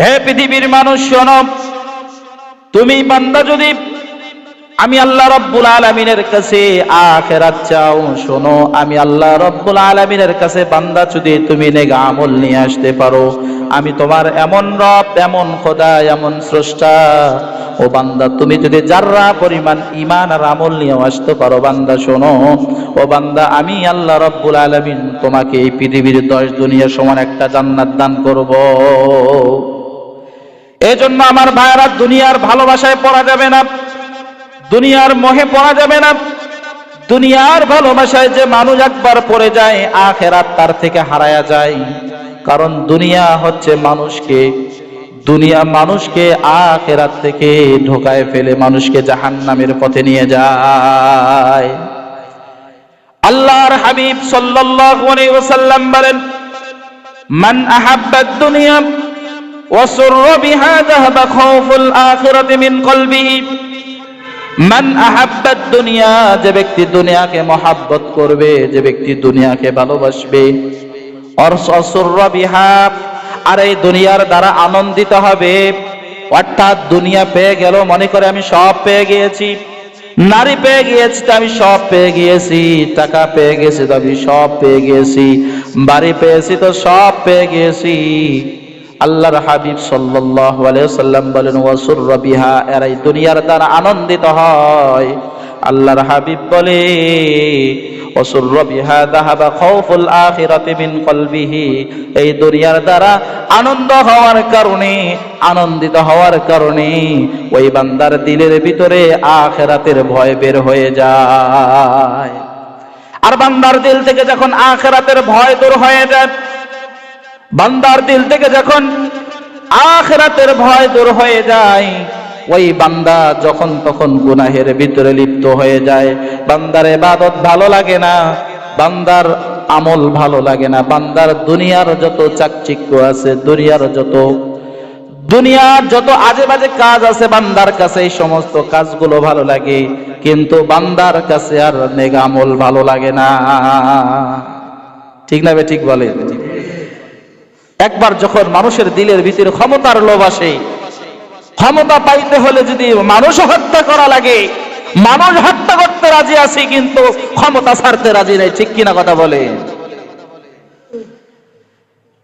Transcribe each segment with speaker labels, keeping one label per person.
Speaker 1: হে পৃথিবীর মানুষ, শোনো। তুমি বান্দা যদি আমি আল্লাহ রব্বুল আলমিনের কাছে আখেরাত চাও, শোনো, আমি আল্লাহ রব্বুল আলমিনের কাছে বান্দা যদি তুমি নেগা আমল নিয়ে আসতে পারো, আমি তোমার এমন রব, এমন খোদা, এমন স্রষ্টা। ও বান্দা, তুমি যদি যার্রা পরিমাণ ইমান আর আমল নিয়ে আসতে পারো, বান্দা, শোনো। ও বান্দা, আমি আল্লাহ রব্বুল আলমিন তোমাকে এই পৃথিবীর দশ দুনিয়ার সমান একটা জান্নাত দান করব। এই জন্য আমার ভাইয়েরা দুনিয়ার ভালোবাসায় পড়া যাবে না, দুনিয়ার মোহে পড়া যাবে না, দুনিয়ার ভালোবাসায় যে মানুষ একবার পড়ে যায়, আখেরাত তার থেকে হারায়া যায়। কারণ দুনিয়া হচ্ছে মানুষকে, দুনিয়া মানুষকে আখেরাত থেকে ঢোকায় ফেলে মানুষকে জাহান্নামের পথে নিয়ে যায়। আল্লাহর হাবিব সাল্লাল্লাহু আলাইহি ওয়াসাল্লাম বলেন, মান আহাব্বা দুনিয়া وسر بها ذهب خوف الآخرة من قلبه মান আহাব্বাত দুনিয়া যে ব্যক্তি দুনিয়াকে মহাব্বত করবে যে ব্যক্তি দুনিয়াকে ভালোবাসবে অরসররা বিহা আর এই দুনিয়ার দ্বারা আনন্দিত হবে অর্থাৎ দুনিয়া পেয়ে গেল মনে করে আমি সব পেয়ে গিয়েছি নারী পেয়ে গিয়েছি তো আমি সব পেয়ে গিয়েছি টাকা পেয়ে গেছি তো আমি সব পেয়ে গিয়েছি বাড়ি পেয়েছি তো সব পেয়ে গিয়েছি আল্লাহর হাবিব সাল্লাল্লাহু আলাইহি সাল্লাম বলেন ওয়াসুর বিহা এরাই দুনিয়ার দ্বারা আনন্দিত হয়। আল্লাহর হাবিব বলে ওয়াসুর বিহা দাহাবা খাউফুল আখিরাতি মিন কলবিহি এই দুনিয়ার দ্বারা আনন্দ হওয়ার কারণে, আনন্দিত হওয়ার কারণে, ওই বান্দার দিলের ভিতরে আখিরাতের ভয় বের হয়ে যায়। আর বান্দার দিল থেকে যখন আখিরাতের ভয় দূর হয়ে যায় বান্দার দিল থেকে যখন আখরাতের ভয় দূর হয়ে যায়, ওই বান্দা যখন তখন গুনাহের ভিতরে লিপ্ত হয়ে যায়। বান্দার এবাদত ভালো লাগে না, বান্দার আমল ভালো লাগে না। বান্দার দুনিয়ার যত চাকচিক্য আছে, দুনিয়ার যত দুনিয়ার যত আজে বাজে কাজ আছে, বান্দার কাছে এই সমস্ত কাজগুলো ভালো লাগে। কিন্তু বান্দার কাছে আর নেগা আমল ভালো লাগে না। ঠিক না বে, ঠিক বলে একবার যখন মানুষের দিলের ভিতরে ক্ষমতার লোভ আসে, ক্ষমতা পাইতে হলে যদি মানুষ হত্যা করা লাগে, মানুষ হত্যা করতে রাজি আছি কিন্তু ক্ষমতা ছাড়তে রাজি নাই, ঠিক কিনা কথা বলে?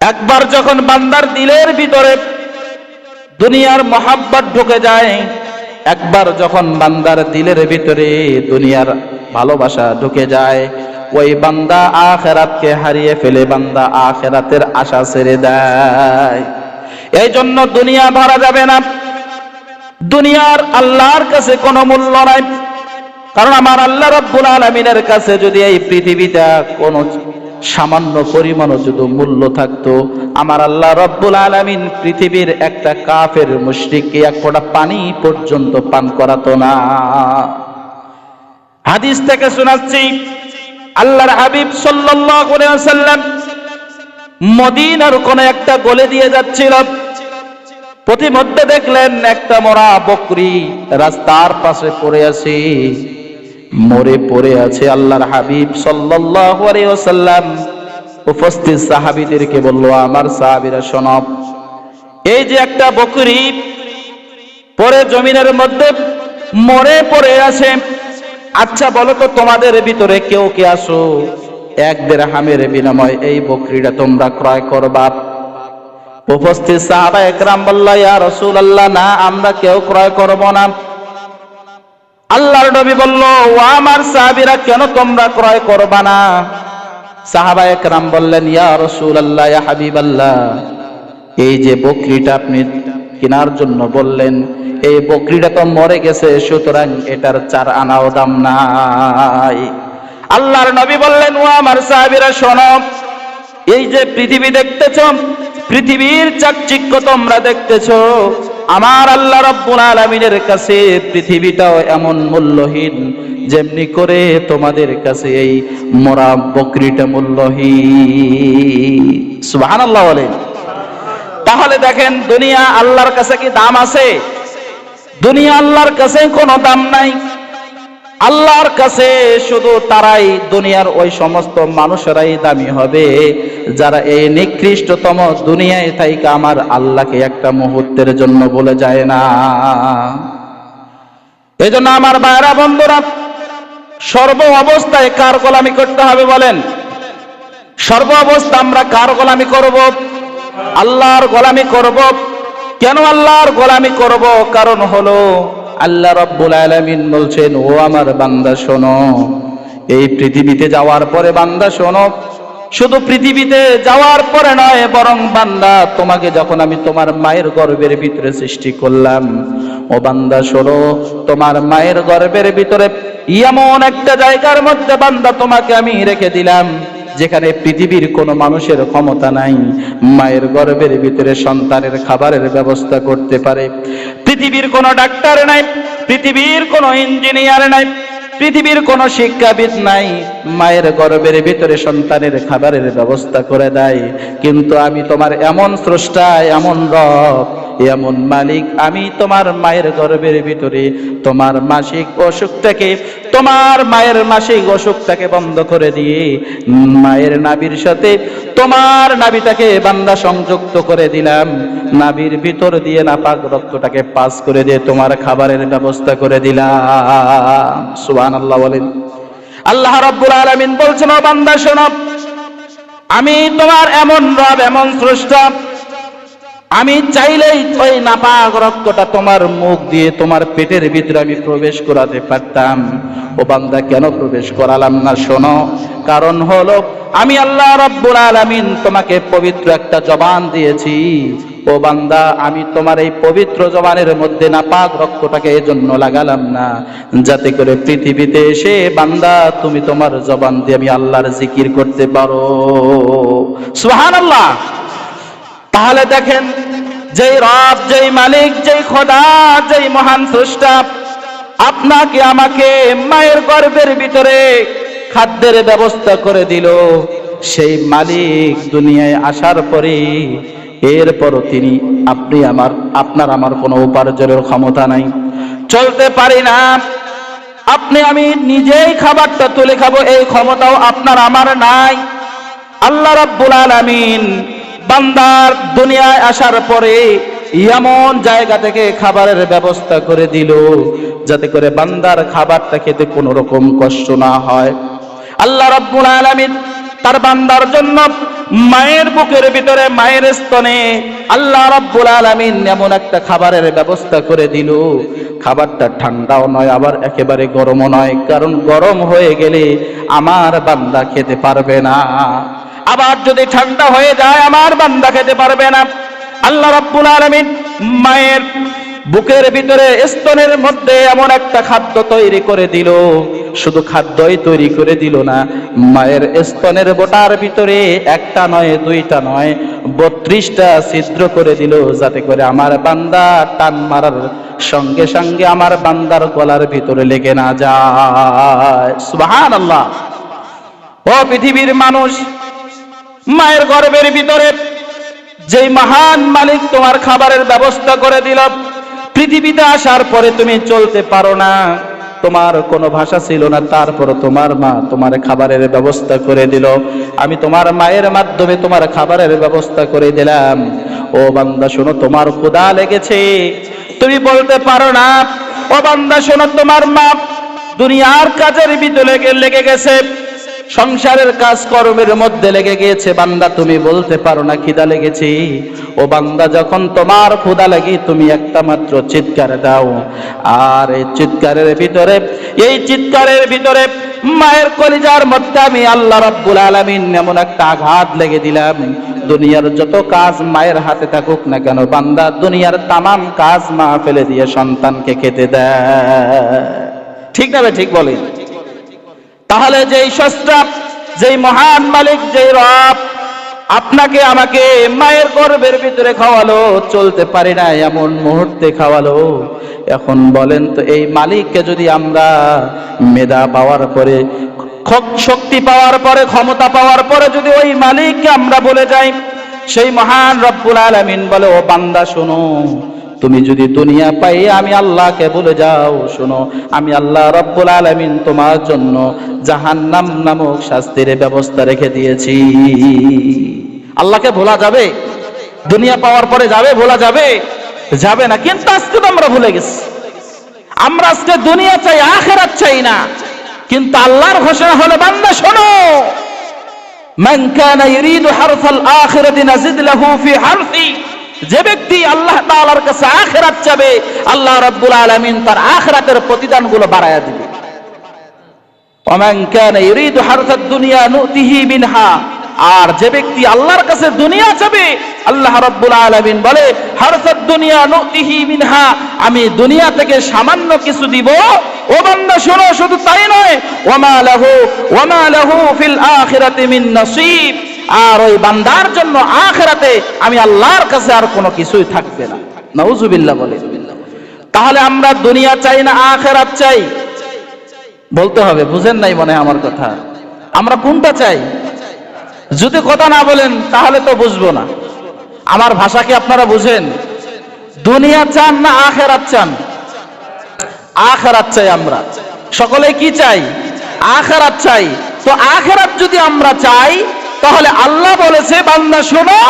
Speaker 1: একবার যখন বান্দার দিলের ভিতরে দুনিয়ার মহাব্বত ঢুকে যায়, একবার যখন বান্দার দিলের ভিতরে দুনিয়ার ভালোবাসা ঢুকে যায় ওই বান্দা আখেরাতকে হারিয়ে ফেলে বান্দা আখেরাতের আশা ছেড়ে দেয়। এই জন্য দুনিয়া ধরা যাবে না। দুনিয়ার আল্লাহর কাছে কোনো মূল্য নাই। কারণ আমার আল্লাহ রব্বুল আলমিনের কাছে যদি এই পৃথিবীটা কোনো সামান্য পরিমাণও যদি মূল্য থাকতো, আমার আল্লাহ রব্বুল আলমিন পৃথিবীর একটা কাফের মুশরিককে এক ফোঁটা পানি পর্যন্ত পান করাতো না। হাদিস থেকে শোনাচ্ছি আল্লাহর হাবিব ওয়াসাল্লাম মদিনার কোন একটা গলে দিয়ে যাচ্ছিল। প্রতিমধ্যে দেখলেন একটা মরা বকরি রাস্তার পাশে পড়ে আছে। মরে পড়ে আছে আল্লাহর হাবিব ওয়াসাল্লাম। উপস্থিত সাহাবিদেরকে বলল, আমার সাহাবীরা সনব এই যে একটা বকরি পরে জমিনের মধ্যে মরে পড়ে আছে আচ্ছা বলো তো তোমাদের ভিতরে কেউ কে আসো এক দেড় হামের বিনিময় এই বকরিটা তোমরা ক্রয় করবা। উপস্থিত সাহাবা একরাম বললা, ইয়া রসুল আল্লাহ না, আমরা কেউ ক্রয় করব না। আল্লাহর নবী বলল, ও আমার সাহাবীরা, কেন তোমরা ক্রয় করবা না? সাহাবা একরাম বললেন, ইয়া রসুল আল্লাহ ইয়া হাবিব আল্লাহ এই যে বকরিটা আপনি কেনার জন্য বললেন, এই বকরিটা তো মরে গেছে, সুতরাং এটার চার আনাও দাম নাই। আল্লাহর নবী বললেন, ও আমার সাহাবীরা, শোনো, এই যে পৃথিবী দেখতেছ, পৃথিবীর চাকচিক্য তোমরা দেখতেছ, আমার আল্লাহ রব্বুল আলামিনের কাছে পৃথিবীটাও এমন মূল্যহীন, যেমনি করে তোমাদের কাছে এই মরা বকরিটা মূল্যহীন। সুবহানাল্লাহ বলেন। তাহলে দেখেন, দুনিয়া আল্লাহর কাছে কি দাম আছে? দুনিয়া আল্লাহর কাছে কোনো দাম নাই। আল্লাহর কাছে শুধু তারাই দুনিয়ার ওই সমস্ত মানুষেরাই দামি হবে। যারা এই নিকৃষ্টতম দুনিয়ায় থাইকা আমার আল্লাহকে একটা মুহূর্তের জন্য বলে যায় না। এই জন্য আমার ভাইরা, বন্ধুরা, সর্ব অবস্থায় কার গোলামি করতে হবে বলেন? সর্ব অবস্থা আমরা কার গোলামি করব? আল্লাহর গোলামি করব। কেন আল্লাহর গোলামি করব? কারণ হলো, আল্লাহ রব্বুল আলামিন বলছেন, ও আমার বান্দা, শোনো। এই পৃথিবীতে যাওয়ার পরে বান্দা, শোনো, শুধু পৃথিবীতে যাওয়ার পরে নয়, বরং বান্দা, তোমাকে যখন আমি তোমার মায়ের গর্ভের ভিতরে সৃষ্টি করলাম, ও বান্দা, শোনো, তোমার মায়ের গর্ভের ভিতরে এমন একটা জায়গার মধ্যে বান্দা, তোমাকে আমি রেখে দিলাম। যেখানে পৃথিবীর কোনো মানুষের ক্ষমতা নাই, মায়ের গর্ভের ভিতরে সন্তানের খাবারের ব্যবস্থা করতে পারে। পৃথিবীর কোনো ডাক্তার নাই, পৃথিবীর কোনো ইঞ্জিনিয়ার নাই, পৃথিবীর কোনো শিক্ষাবিদ নাই, মায়ের গর্ভের ভিতরে সন্তানের খাবারের ব্যবস্থা করে দেয়। কিন্তু আমি তোমার এমন স্রষ্টা এমন রব এমন মালিক আমি তোমার মায়ের গর্ভের ভিতরে। তোমার মাসিক অসুখটাকে তোমার মায়ের মাসিক অসুখটাকে বন্ধ করে দিয়ে, মায়ের নাবির সাথে তোমার নাবিটাকে বান্দা সংযুক্ত করে দিলাম। নাবির ভিতর দিয়ে নাপাক রক্তটাকে পাস করে দিয়ে তোমার খাবারের ব্যবস্থা করে দিলাম। সুবহান আল্লাহ বলেন। আল্লাহ রাব্বুল আলামিন বলছেন বান্দা, শোনো। আমি তোমার এমন রব, এমন স্রষ্টা আমি চাইলেই ওই নাপাক রক্তটা তোমার মুখ দিয়ে তোমার পেটের ভিতরে আমি প্রবেশ করাতে পারতাম। ও বান্দা, কেন প্রবেশ করালাম না শোনো? কারণ হলো, আমি আল্লাহ রব্বুল আলামিন তোমাকে পবিত্র একটা জবান দিয়েছি। ও বান্দা, আমি তোমার এই পবিত্র জবানের মধ্যে নাপাক রক্তটাকে এজন্য লাগালাম না। যাতে করে পৃথিবীতে এসে, বান্দা, তুমি তোমার জবান দিয়ে আমি আল্লাহর জিকির করতে পারো। সুবহানাল্লাহ! তাহলে দেখেন, যেই রব, যেই মালিক, যেই খোদা, যেই মহান স্রষ্টা, আপনাকে আমাকে মায়ের গর্ভের ভিতরে খাদ্যের ব্যবস্থা করে দিল। সেই মালিক দুনিয়ায় আসার পরে এরপরও তিনি, আপনি আমার, আপনার আমার কোনো উপার্জনের ক্ষমতা নাই। চলতে পারি না। আপনি, আমি নিজেই খাবারটা তুলে খাব, এই ক্ষমতাও আপনার, আমার নাই। আল্লাহ রাব্বুল আলামিন বান্দার দুনিয়ায় আসার পরে এমন জায়গা থেকে খাবারের ব্যবস্থা করে দিল, যাতে করে বান্দার খাবারটা খেতে কোনো রকম কষ্ট না হয়। আল্লাহ রাব্বুল আলামিন তার বান্দার জন্য মায়ের বুকের ভিতরে, মায়ের স্তনে আল্লাহ রাব্বুল আলামিন এমন একটা খাবারের ব্যবস্থা করে দিল। খাবারটা ঠান্ডাও নয়, আবার একেবারে গরমও নয়, কারণ গরম হয়ে গেলে আমার বান্দা খেতে পারবে না। আবার যদি ঠান্ডা হয়ে যায়, আমার বান্দা খেতে পারবে না। আল্লাহ রাব্বুল আলামিন মায়ের বুকের ভিতরে স্তনের মধ্যে এমন একটা খাদ্য তৈরি করে দিল। শুধু খাদ্যই তৈরি করে দিল না, মায়ের স্তনের বোটার ভিতরে একটা নয়, দুইটা নয়, বত্রিশটা ছিদ্র করে দিল যাতে করে আমার বান্দা টান মারার সঙ্গে সঙ্গে আমার বান্দার গলার ভিতরে লেগে না যায়। সুবহান আল্লাহ ও পৃথিবীর মানুষ মায়ের গর্ভের ভিতরে যেই মহান মালিক তোমার খাবারের ব্যবস্থা করে দিল, পৃথিবীতে আসার পরে তুমি চলতে পারো না। তোমার কোনো ভাষা ছিল না, তারপর তোমার মা তোমার খাবারের ব্যবস্থা করে দিল। আমি তোমার মায়ের মাধ্যমে তোমার খাবারের ব্যবস্থা করে দিলাম। ও বান্দা, শোনো, তোমার ক্ষুদা লেগেছে। তুমি বলতে পারো না, ও বান্দা, শোনো, তোমার মা দুনিয়ার কাজের ভিতরে লেগে গেছে। সংসারের কাজ কর্মের মধ্যে লেগে গিয়েছে, বান্দা, তুমি বলতে পারো না খিদা লেগেছে। ও বান্দা, যখন তোমার ক্ষুদা লাগে, তুমি একটা মাত্র চিৎকার দাও। আর এই চিৎকারের ভিতরে, এই চিৎকারের ভিতরে মায়ের কলিজার মধ্যে আমি আল্লাহ রাব্বুল আলামিন এমন একটা আঘাত লেগে দিলাম। দুনিয়ার যত কাজ মায়ের হাতে থাকুক না কেন, বান্দা, দুনিয়ার তামাম কাজ মা ফেলে দিয়ে সন্তানকে খেতে দেয়। ঠিক না? ঠিক বলে তাহলে যেই স্রষ্টা যেই মহান মালিক, যেই রব, আপনাকে আমাকে মায়ের গর্ভের ভিতরে খাওয়ালো, চলতে পারি না এমন মুহূর্তে খাওয়ালো। এখন বলেন তো, এই মালিককে যদি আমরা মেধা পাওয়ার পরে শক্তি পাওয়ার পরে, ক্ষমতা পাওয়ার পরে যদি ওই মালিককে আমরা বলে যাই, সেই মহান রব্বুল আলামিন বলে, ও বান্দা, শোনো তুমি যদি দুনিয়া পাই আমি আল্লাহকে বলে যাও, শোনো, আমি আল্লাহ রব্বুল আলামিন তোমার জন্য জাহান্নাম নামক শাস্তির ব্যবস্থা রেখে দিয়েছি। আল্লাহকে ভোলা যাবে? দুনিয়া পাওয়ার পরে যাবে? ভোলা যাবে? যাবে না, কিন্তু আজকে তো আমরা ভুলে গেছি। আমরা আজকে দুনিয়া চাই, আখেরাত চাই না। কিন্তু আল্লাহর ঘোষণা হলো, বান্দা, শোনো। মান কানা ইরিদু হারসাল আখিরাতি নাজিদ লাহু ফি হারসি। যে ব্যক্তি আল্লাহ তাআলার কাছে আখিরাত চাবে, আল্লাহ রাব্বুল আলামিন তার আখিরাতের প্রতিদানগুলো বাড়ায়া দিবে। ওমান কানা মিনহা, আর যে ব্যক্তি আল্লাহর কাছে দুনিয়া চাবে, আল্লাহ রাব্বুল আলামিন বলে হারসাদ দুনিয়া নুতিহি মিনহা, আমি দুনিয়া থেকে সামান্য কিছু দিব। ও বান্দা, শোনো, শুধু তাই নয়, ওমা লাহু ওমা লাহু ফিল আখিরাতি মিন নসিব। আর ওই বান্দার জন্য আখিরাতে আমি আল্লাহর কাছে আর কোনো কিছুই থাকবে না। নাউজুবিল্লাহ বলে। তাহলে আমরা দুনিয়া চাই না আখিরাত চাই? বলতে হবে, বুঝেন নাই মনে আমার কথা। আমরা কোনটা চাই? যদি কথা না বলেন, তাহলে তো বুঝব না। আমার ভাষা কি আপনারা বুঝেন? দুনিয়া চান না আখেরাত চান? আখেরাত চাই আমরা। সকলে কি চাই? আখেরাত চাই। তো আখেরাত যদি আমরা চাই তাহলে আল্লাহ বলেছে, বান্দা, শোনো।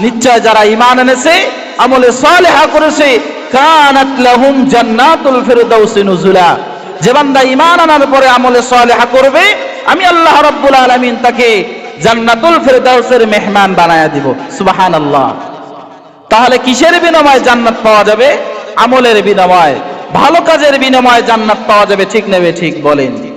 Speaker 1: নিশ্চয় যারা ঈমান এনেছে, আমলে সালেহা করেছে, কানাত লাহুম জান্নাতুল ফিরদাউসি নুজুলা। যে বান্দা ঈমান আনার পরে আমলে সালেহা করবে, আমি আল্লাহ রাব্বুল আলামিন তাকে জান্নাতুল ফিরদাউসের মেহমান বানায়া দিব। সুবহানাল্লাহ। তাহলে কিসের বিনিময়ে জান্নাত পাওয়া যাবে? আমলের বিনিময়ে। ভালো কাজের বিনিময়ে জান্নাত পাওয়া যাবে, ঠিক নেবে, ঠিক, বলেন।